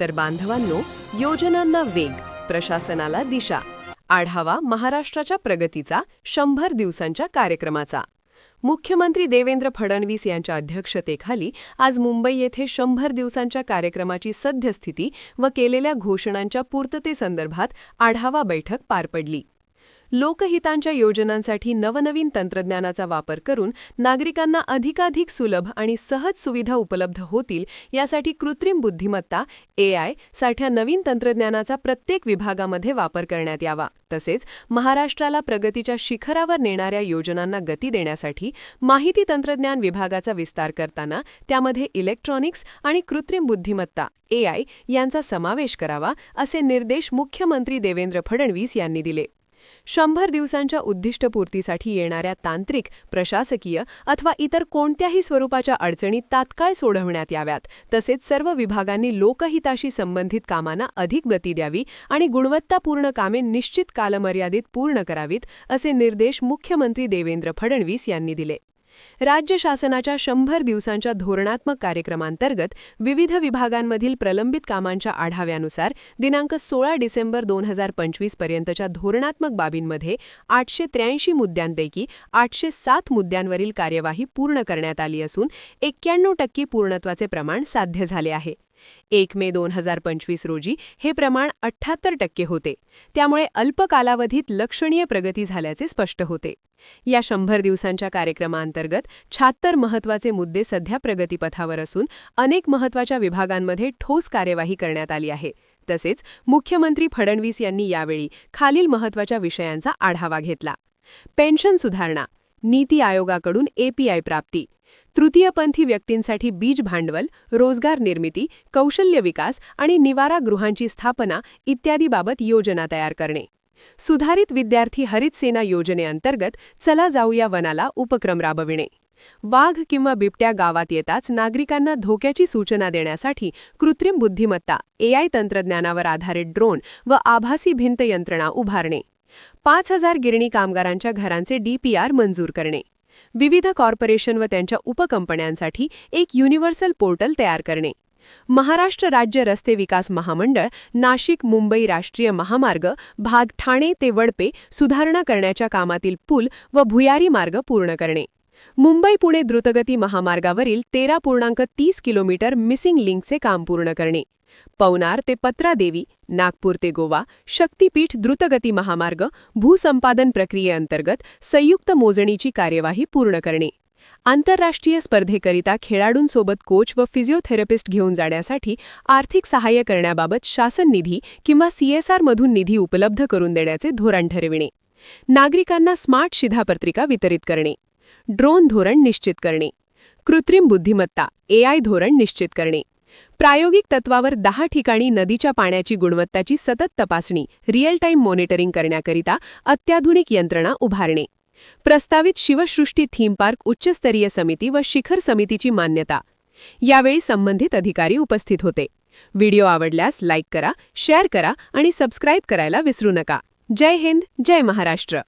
तर बांधवांनो योजनांना वेग प्रशासनाला दिशा. आढावा महाराष्ट्राच्या प्रगतीचा शंभर दिवसांच्या कार्यक्रमाचा. मुख्यमंत्री देवेंद्र फडणवीस यांच्या अध्यक्षतेखाली आज मुंबई येथे शंभर दिवसांच्या कार्यक्रमाची सद्यस्थिती व केलेल्या घोषणांच्या पूर्ततेसंदर्भात आढावा बैठक पार पडली. लोकहितांच्या योजनांसाठी नवनवीन तंत्रज्ञानाचा वापर करून नागरिकांना अधिकाधिक सुलभ आणि सहज सुविधा उपलब्ध होतील यासाठी कृत्रिम बुद्धिमत्ता एआय सारख्या नवीन तंत्रज्ञानाचा प्रत्येक विभागामध्ये वापर करण्यात यावा. तसेच महाराष्ट्राला प्रगतीच्या शिखरावर नेणाऱ्या योजनांना गती देण्यासाठी माहिती तंत्रज्ञान विभागाचा विस्तार करताना त्यामध्ये इलेक्ट्रॉनिक्स आणि कृत्रिम बुद्धिमत्ता एआय यांचा समावेश करावा असे निर्देश मुख्यमंत्री देवेंद्र फडणवीस यांनी दिले. शंभर दिवसांच्या उद्दिष्टपूर्तीसाठी येणाऱ्या तांत्रिक प्रशासकीय अथवा इतर कोणत्याही स्वरूपाच्या अडचणी तात्काळ सोडवण्यात याव्यात. तसेच सर्व विभागांनी लोकहिताशी संबंधित कामांना अधिक गती द्यावी आणि गुणवत्तापूर्ण कामे निश्चित कालमर्यादेत पूर्ण करावीत असे निर्देश मुख्यमंत्री देवेंद्र फडणवीस यांनी दिले. राज्य शासनाच्या शंभर दिवसांच्या धोरणात्मक कार्यक्रमांतर्गत विविध विभागांमधील प्रलंबित कामांच्या आढाव्यानुसार दिनांक सोळा डिसेंबर दोन हजार पंचवीस पर्यंतच्या धोरणात्मक बाबींमध्ये आठशे त्र्याऐंशी मुद्द्यांपैकी आठशे सात मुद्द्यांवरील कार्यवाही पूर्ण करण्यात आली असून एक्क्याण्णव टक्के पूर्णत्वाचे प्रमाण साध्य झाले आहे. एक मे दोन हजार पंचवीस रोजी हे प्रमाण अठ्ठ्याहत्तर टक्के होते. त्यामुळे अल्प कालावधीत लक्षणीय प्रगती झाल्याचे स्पष्ट होते. या शंभर दिवसांच्या कार्यक्रमांतर्गत छात्तर महत्त्वाचे मुद्दे सध्या प्रगतीपथावर असून अनेक महत्त्वाच्या विभागांमध्ये ठोस कार्यवाही करण्यात आली आहे. तसेच मुख्यमंत्री फडणवीस यांनी यावेळी खालील महत्त्वाच्या विषयांचा आढावा घेतला. पेन्शन सुधारणा नीती आयोगाकडून एपीआय प्राप्ती तृतीयपंथी व्यक्तींसाठी बीज भांडवल रोजगार निर्मिती कौशल्य विकास आणि निवारा गृहांची स्थापना इत्यादीबाबत योजना तयार करणे. सुधारित विद्यार्थी हरित सेना योजनेअंतर्गत चला जाऊया वनाला उपक्रम राबविणे. वाघ किंवा बिबट्या गावात येताच नागरिकांना धोक्याची सूचना देण्यासाठी कृत्रिम बुद्धिमत्ता एआय तंत्रज्ञानावर आधारित ड्रोन व आभासी भिंत यंत्रणा उभारणे. पाच हजार गिरणी कामगारांच्या घरांचे डीपीआर मंजूर करणे. विविध कॉर्पोरेशन व त्यांच्या उपकंपन्यांसाठी एक युनिव्हर्सल पोर्टल तयार करणे. महाराष्ट्र राज्य रस्ते विकास महामंडळ नाशिक मुंबई राष्ट्रीय महामार्ग भाग ठाणे ते वडपे सुधारणा करण्याच्या कामातील पूल व भुयारी मार्ग पूर्ण करणे. मुंबई पुणे द्रुतगती महामार्गावरील तेरा पूर्णांक तीस किलोमीटर मिसिंग लिंकचे काम पूर्ण करणे. पवनार ते पत्रादेवी नागपूर ते गोवा शक्तीपीठ द्रुतगती महामार्ग भूसंपादन प्रक्रियेअंतर्गत संयुक्त मोजणीची कार्यवाही पूर्ण करणे. आंतरराष्ट्रीय स्पर्धेकरिता खेळाडूंसोबत कोच व फिजिओथेरपिस्ट घेऊन जाण्यासाठी आर्थिक सहाय्य करण्याबाबत शासन निधी किंवा सीएसआरमधून निधी उपलब्ध करून देण्याचे धोरण ठरविणे. नागरिकांना स्मार्ट शिधापत्रिका वितरित करणे. ड्रोन धोरण निश्चित करणे. कृत्रिम बुद्धिमत्ता एआय धोरण निश्चित करणे. प्रायोगिक तत्वावर दहा ठिकाणी नदीच्या पाण्याची गुणवत्ताची सतत तपासणी रिअल टाईम मॉनिटरिंग करण्याकरिता अत्याधुनिक यंत्रणा उभारणे. प्रस्तावित शिवसृष्टी थीम पार्क उच्चस्तरीय समिती व शिखर समितीची मान्यता. यावेळी संबंधित अधिकारी उपस्थित होते. व्हिडिओ आवडल्यास लाईक करा शेअर करा आणि सबस्क्राईब करायला विसरू नका. जय हिंद जय महाराष्ट्र.